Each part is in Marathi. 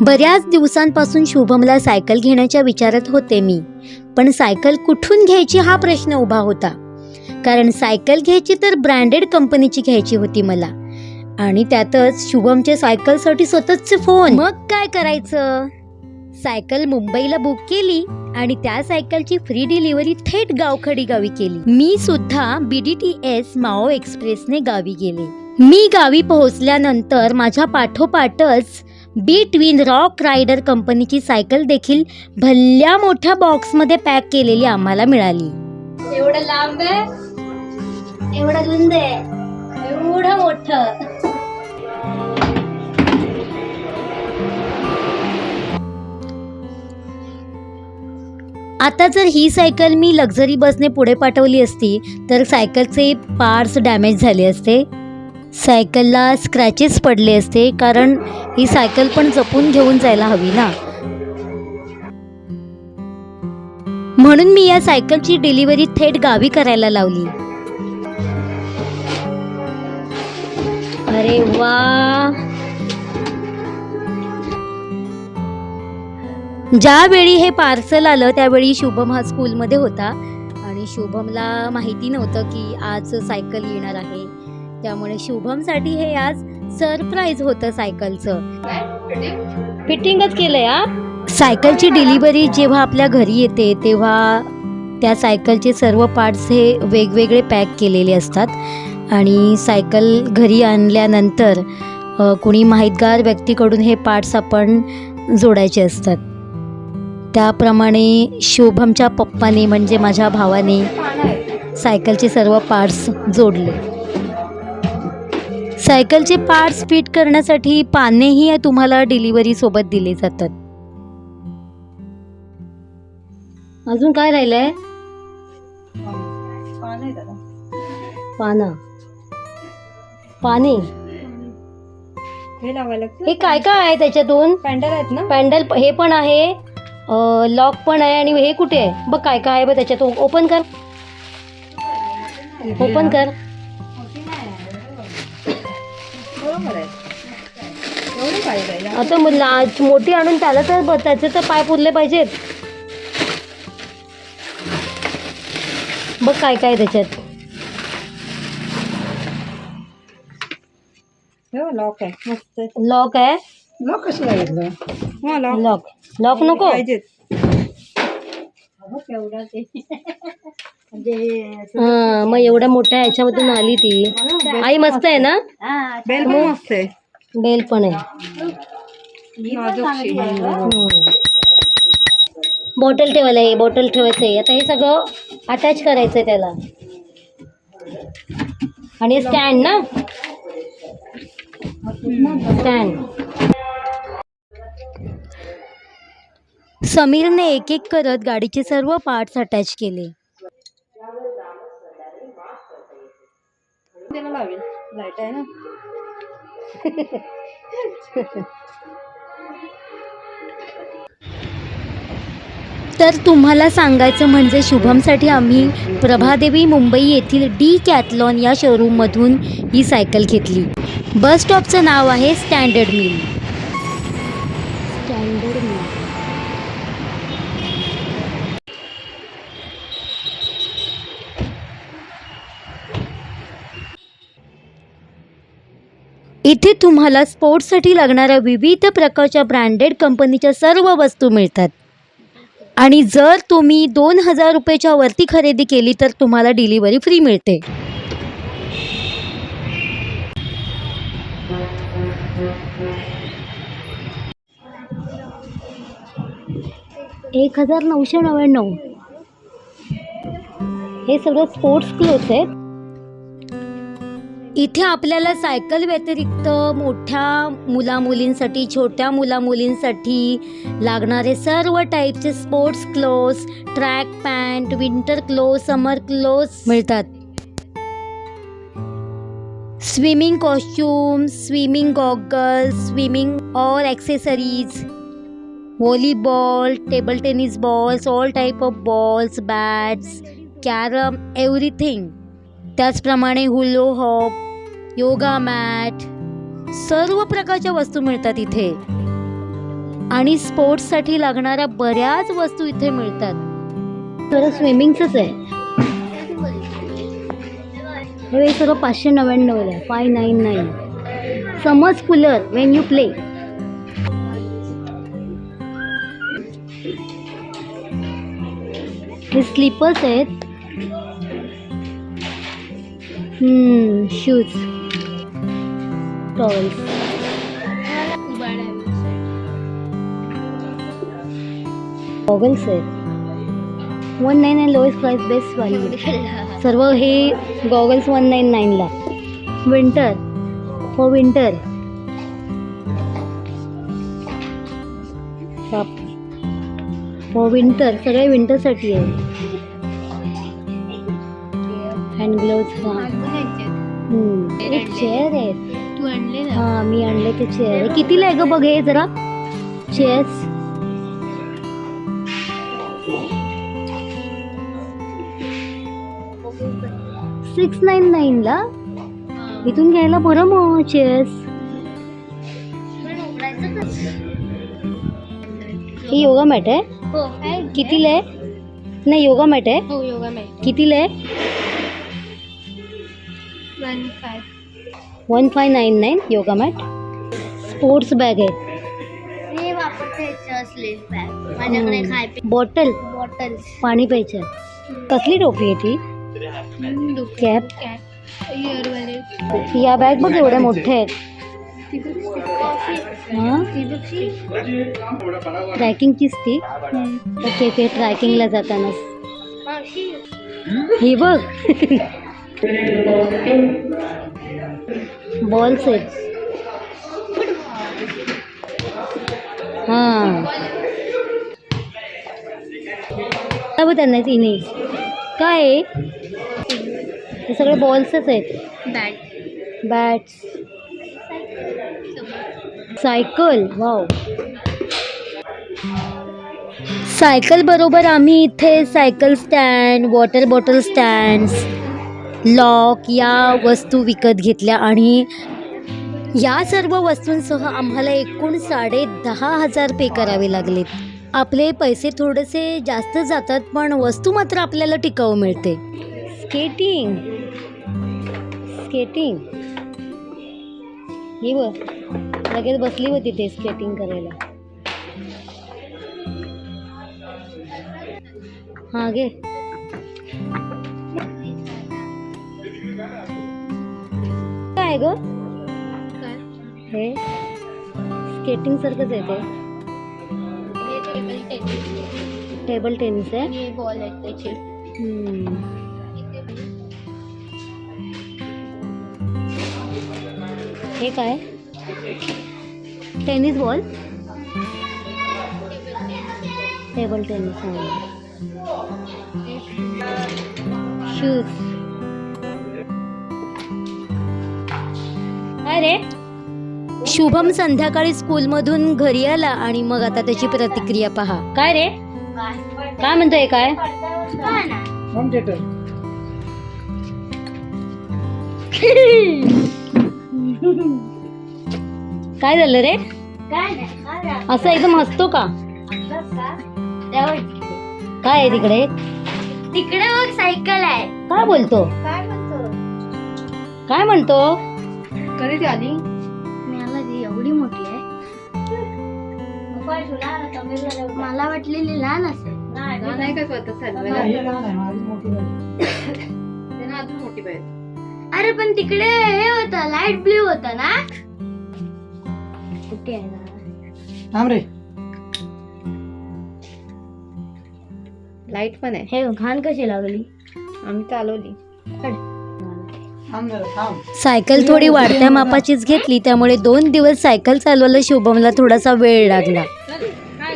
बऱ्याच दिवसांपासून शुभमला सायकल घेण्याच्या विचारात होते मी पण सायकल कुठून घ्यायची हा प्रश्न उभा होता. कारण सायकल घ्यायची तर ब्रँडेड कंपनीची घ्यायची होती मला. आणि त्यातच शुभमचे सायकलसाठी स्वतःचे फोन. मग काय करायचं? सायकल मुंबईला बुक केली आणि त्या सायकलची फ्री डिलिव्हरी थेट गावखडी गावी केली. मी सुद्धा B D T S Mau एक्सप्रेसने गावी गेले. मी गावी पोहोचल्यानंतर माझ्या पाठोपाठच बी ट्विन रॉक रायडर कंपनीची सायकल देखील भल्या मोठ्या बॉक्समध्ये पॅक केलेली आम्हाला मिळाली. एवढं लांब आहे? एवढं रुंद आहे? एवढं मोठं? आता जर ही सायकल मी लक्झरी बसने पुढे पाठवली असती तर सायकलचे पार्ट्स डॅमेज झाले असते. सायकलला स्क्रॅचेस पडले असते कारण ही सायकल पण जपून घेऊन जायला हवी ना. म्हणून मी या सायकलची डिलिव्हरी थेट गावी करायला लावली. अरे वा! ज्यावेळी हे पार्सल आलं त्यावेळी शुभम हा स्कूलमध्ये होता. आणि शुभमला माहिती नव्हतं की आज सायकल येणार आहे. त्यामुळे शुभमसाठी हे आज सरप्राईज होतं सायकलचं. फिटिंगच केलंय हा? सायकलची डिलिव्हरी जेव्हा आपल्या घरी येते तेव्हा त्या सायकलचे सर्व पार्ट्स हे वेगवेगळे पॅक केलेले असतात. आणि सायकल घरी आणल्यानंतर कुणी माहितगार व्यक्तीकडून हे पार्ट्स आपण जोडायचे असतात. त्याप्रमाणे शुभमच्या पप्पाने म्हणजे माझ्या भावाने सायकलचे सर्व पार्ट्स जोडले. सायकलचे पार्ट्स फिट करण्यासाठी पानेही तुम्हाला डिलिव्हरी सोबत दिले जातात. अजून काय राहिलंय? पाना पाने. हे लावायला हे काय काय आहे त्याच्यातून? पॅन्डल आहेत ना? पॅन्डल हे पण आहे. लॉक पण आहे आणि हे कुठे आहे? बघ काय काय आहे बघ त्याच्यात. ओपन कर. ओपन कर. बरोबर आहे. एवढे पाहिजे? आता मग ला- मोठी आणून त्याला तर त्याचे तर पाय पुरले पाहिजेत. बघ काय काय त्याच्यात. हो लॉक आहे. मस्त. लॉक आहे? लॉक कशी हा लॉक लॉक लॉक नको? पाहिजेत. हा मग एवढ्या मोठ्या ह्याच्यामधून आली ती. आई मस्त आहे ना? बेल पण मस्त आहे. बेल पण आहे. बॉटल ठेवायला आहे बॉटल ठेवायचं आहे आता हे सगळं अटॅच करायचं आहे त्याला. आणि स्टँड ना? स्टँड समीरने एक एक करत गाडीचे सर्व पार्ट्स अटॅच केले. त्याला लावेल लाइट आहे ना. तर तुम्हाला सांगायचं म्हणजे शुभमसाठी आम्ही प्रभादेवी मुंबई येथील डी कॅथलॉन या शोरूममधून ही सायकल घेतली. बस स्टॉपचं नाव आहे स्टँडर्ड मिल. Standard mill. इथे तुम्हाला स्पोर्ट्ससाठी लागणाऱ्या विविध प्रकारच्या ब्रँडेड कंपनीच्या सर्व वस्तू मिळतात. आणि जर तुम्ही दोन हजार रुपयाच्या वरती खरेदी केली तर तुम्हाला डिलिव्हरी फ्री मिळते. एक हजार नऊशे नव्याण्णव. हे सगळं स्पोर्ट्स क्लोथ आहेत. इथे आपल्याला सायकल व्यतिरिक्त मोठ्या मुलामुलींसाठी छोट्या मुलामुलींसाठी लागणारे सर्व टाईपचे sports clothes track pant winter cloth summer clothes मिळतात. Swimming costume swimming goggles swimming all accessories volleyball table tennis balls all type of balls bats carrom everything त्याचप्रमाणे हुलो हॉप योगा मॅट सर्व प्रकारच्या वस्तू मिळतात इथे. आणि स्पोर्ट्ससाठी लागणाऱ्या बऱ्याच वस्तू इथे मिळतात. तर स्विमिंगचंच आहे. हे सर्व पाचशे नव्याण्णवला आहे. फाय नाईन नाईन समज कूलर वेन यू प्ले हे स्लीपर्स आहेत. शूज टॉवेल्स गॉगल्स आहेत one nine nine lowest price best वाली सर्व हे goggles one nine नाईनला winter for winter for winter सगळे विंटरसाठी आहे. हँड ग्लोव्ज हां एक चेअर आहेत तू आणले ना? हां मी आणले ते चेअर. कितीला आहे ग बघ हे जरा. चेअर्स सिक्स नाईन नाईनला इथून घ्यायला बरं मग चेअर्स ही योगा मॅट आहे? हो आहे. कितीला आहे नाही योगा मॅट आहे? हो योगा मॅट. कितीला आहे one five one five nine nine yoga mat sports bag आहे मी वापरते स्लीव बॅग माझ्याकडे हम्म. खाय बॉटल बॉटल्स पाणी प्यायचं. कसली टोपी आहे ती? कॅप इयरवाले या बॅग बघ एवढ्या मोठ्या आहेत. हां ट्रॅकिंगचीच ती. ओके ओके ट्रॅकिंगला जाताना. ही बघ. बॉल्स आहेत हाँ। काय त्यांना तिने काय आहे हे सगळे बॉल्सच आहेत. Bat bats cycle wow cycle बरोबर आम्ही इथे cycle stand water bottle stands lock या वस्तू विकत घेतल्या आणि या सर्व वस्तूंसह आम्हाला एकूण साडे दहा हजार पे करावे लागलेत. आपले पैसे थोडेसे जास्त जातात पण वस्तू मात्र आपल्याला टिकाऊ मिळते. स्केटिंग. स्केटिंग. ही बघ. लगेच बसली होती ते स्केटिंग करायला. हां गे काय ग हे। स्केटिंग सारखंच आहे ते टेबल टेनिस आहे हे। बॉल आहेत त्याचे हम्म. हे काय? Tennis ball table tennis shoes काय रे शुभम संध्याकाळी स्कूलमधून घरी आला आणि मग आता त्याची प्रतिक्रिया पहा. काय रे? काय म्हणतोय काय? काय झालं रे? असं एकदम हसतो का? काय आहे तिकडे? तिकडे सायकल आहे. काय बोलतो? काय म्हणतो? काय म्हणतो? कधी ती आली? मला ती एवढी मोठी आहे. मला वाटलेली लहान असेल. नाही का स्वतः हे. अजून मोठी पाहिजे अरे पण तिकडे हे होतं लाइट ब्ल्यू होतं ना? कुठे आहे ना? थांब रे. लाइट पण आहे. हे घाण कशी लागली? आम्ही चालवली. सायकल थोडी वाढत्या मापाचीच घेतली त्यामुळे दोन दिवस सायकल चालवायला शुभमला थोडासा वेळ लागला.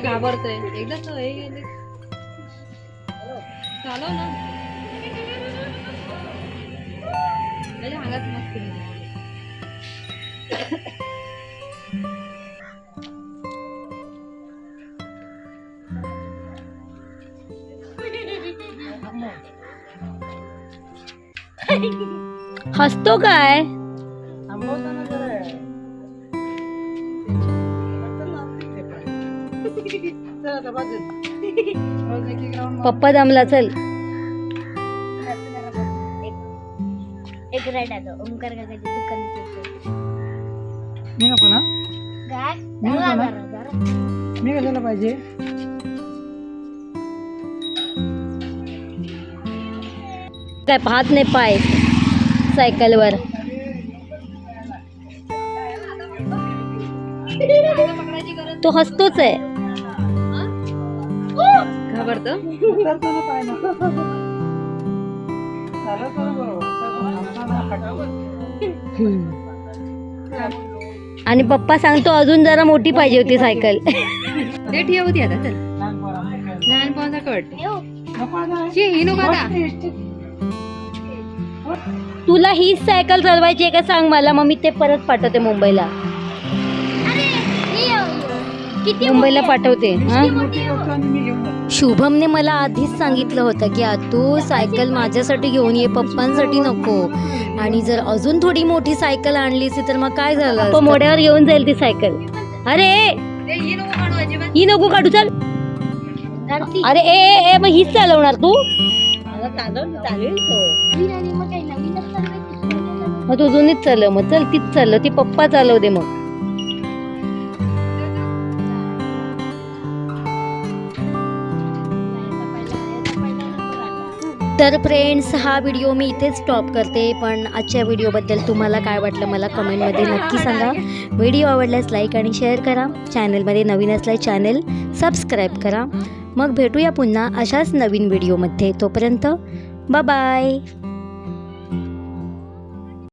घाबरतोय? हसतो काय? पप्पा दमला चल. एक आता ओंकार मी नको ना. काय मी नको ना. मी कशाला पाहिजे? काय पाहत नाही पाय. सायकलवर तो हसतोच आहे. घाबरतो. आणि पप्पा सांगतो अजून जरा मोठी पाहिजे होती सायकल ते ठेव होती आता चल. नको आता. तुला हीच सायकल चालवायची आहे का सांग मला. मग मी ते परत पाठवते मुंबईला. किती मुंबईला पाठवते हा. शुभमने मला आधीच सांगितलं होतं की तू सायकल माझ्यासाठी घेऊन ये पप्पांसाठी नको. आणि जर अजून थोडी मोठी सायकल आणली असती तर मग काय झालं? मोड्यावर घेऊन जाईल ती सायकल. अरे! ही नको काढू अजिबात. ही नको काढू चल. अरे ए ए, ए मग हीच चालवणार तू? चालेल मग काही नवीनच चालवायची. मग तू जुनीच चालव मग चल तीच चालव ती पप्पा चालव दे मग. तर फ्रेंड्स हा व्हिडिओ मी इथेच स्टॉप करते पण आजच्या व्हिडिओबद्दल तुम्हाला काय वाटलं मला कमेंटमध्ये नक्की सांगा. व्हिडिओ आवडल्यास लाईक आणि शेअर करा. चॅनलमध्ये नवीन असल्यास चॅनल सबस्क्राईब करा. मग भेटूया पुन्हा अशाच नवीन व्हिडिओमध्ये. तोपर्यंत बाय